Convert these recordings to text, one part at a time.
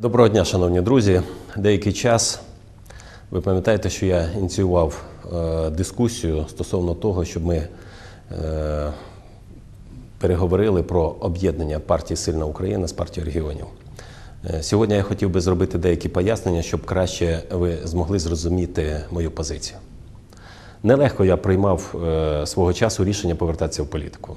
Доброго дня, шановні друзі. Деякий час ви пам'ятаєте, що я ініціював е, дискусію стосовно того, щоб ми е, переговорили про об'єднання партії Сильна Україна з партією регіонів. Е, Сьогодні я хотів би зробити деякі пояснення, щоб краще ви змогли зрозуміти мою позицію. Нелегко я приймав е, свого часу рішення повертатися в політику.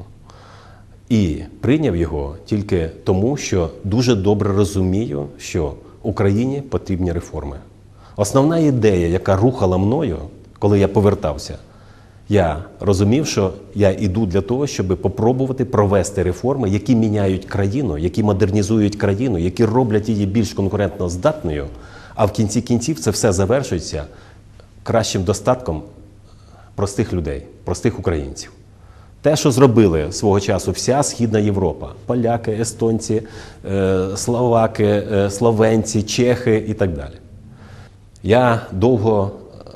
І прийняв його тільки тому, що дуже добре розумію, що Україні потрібні реформи. Основна ідея, яка рухала мною, коли я повертався, я розумів, що я йду для того, щоб попробувати провести реформи, які міняють країну, які модернізують країну, які роблять її більш конкурентно здатною. А в кінці кінців це все завершується кращим достатком простих людей, простих українців. Те, що зробили свого часу вся Східна Європа: поляки, естонці, е, словаки, е, словенці, чехи і так далі. Я довго, е,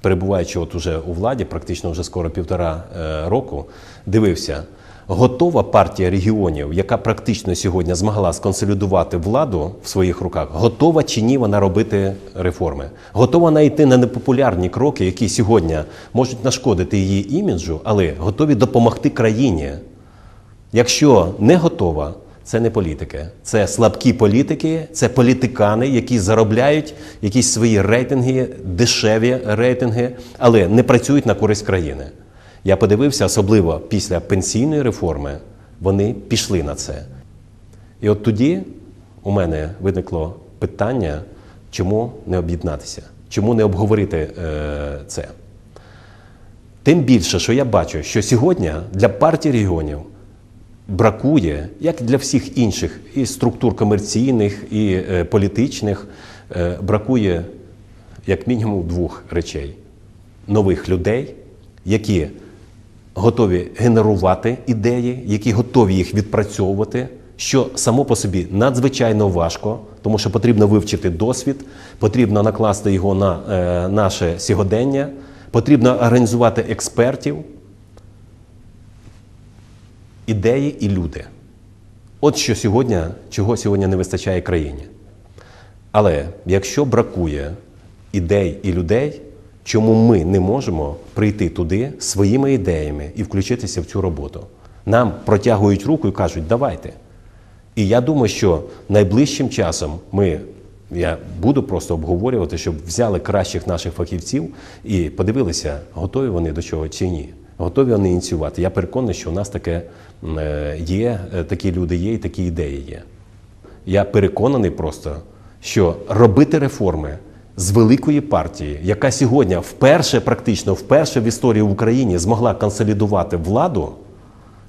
перебуваючи от уже у владі, практично вже скоро півтора року, дивився, готова партія регіонів, яка практично сьогодні змогла сконсолідувати владу в своїх руках, готова чи ні вона робити реформи, готова вона йти на непопулярні кроки, які сьогодні можуть нашкодити її іміджу, але готові допомогти країні. Якщо не готова, це не політики, це слабкі політики, це політикани, які заробляють якісь свої рейтинги, дешеві рейтинги, але не працюють на користь країни. Я подивився, особливо після пенсійної реформи, вони пішли на це. І от тоді у мене виникло питання, чому не об'єднатися, чому не обговорити е, це. Тим більше, що я бачу, що сьогодні для партії регіонів бракує, як і для всіх інших, і структур комерційних, і е, політичних, е, бракує як мінімум двох речей: нових людей, які готові генерувати ідеї, які готові їх відпрацьовувати, що само по собі надзвичайно важко, тому що потрібно вивчити досвід, потрібно накласти його на е, наше сьогодення, потрібно організувати експертів, ідеї і люди. От що сьогодні, чого сьогодні не вистачає країні. Але якщо бракує ідей і людей, чому ми не можемо прийти туди своїми ідеями і включитися в цю роботу? Нам протягують руку і кажуть, давайте. І я думаю, що найближчим часом ми, я буду просто обговорювати, щоб взяли кращих наших фахівців і подивилися, готові вони до чого чи ні. Готові вони ініціювати. Я переконаний, що у нас таке е, є, е, такі люди є і такі ідеї є. Я переконаний просто, що робити реформи з великої партії, яка сьогодні вперше, практично вперше в історії в Україні змогла консолідувати владу,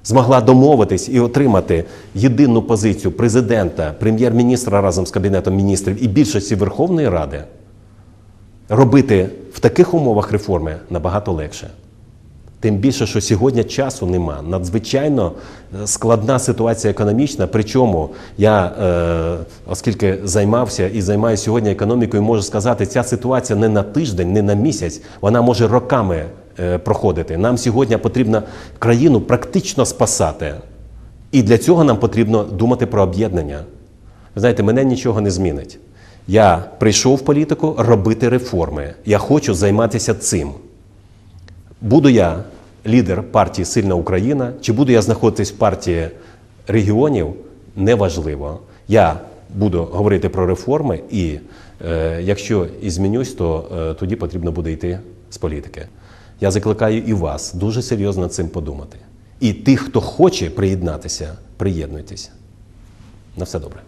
змогла домовитись і отримати єдину позицію президента, прем'єр-міністра разом з кабінетом міністрів і більшості Верховної Ради, робити в таких умовах реформи набагато легше. Тим більше, що сьогодні часу нема. Надзвичайно е, складна ситуація економічна. Причому я, е, оскільки займався і займаюся сьогодні економікою, можу сказати, ця ситуація не на тиждень, не на місяць, вона може роками е, проходити. Нам сьогодні потрібно країну практично спасати. І для цього нам потрібно думати про об'єднання. Ви знаєте, мене нічого не змінить. Я прийшов в політику робити реформи. Я хочу займатися цим. Буду я лідер партії Сильна Україна, чи буду я знаходитись в партії регіонів, неважливо. Я буду говорити про реформи, і е, якщо і змінюсь, то е, тоді потрібно буде йти з політики. Я закликаю і вас дуже серйозно цим подумати. І тих, хто хоче приєднатися, приєднуйтеся. На все добре.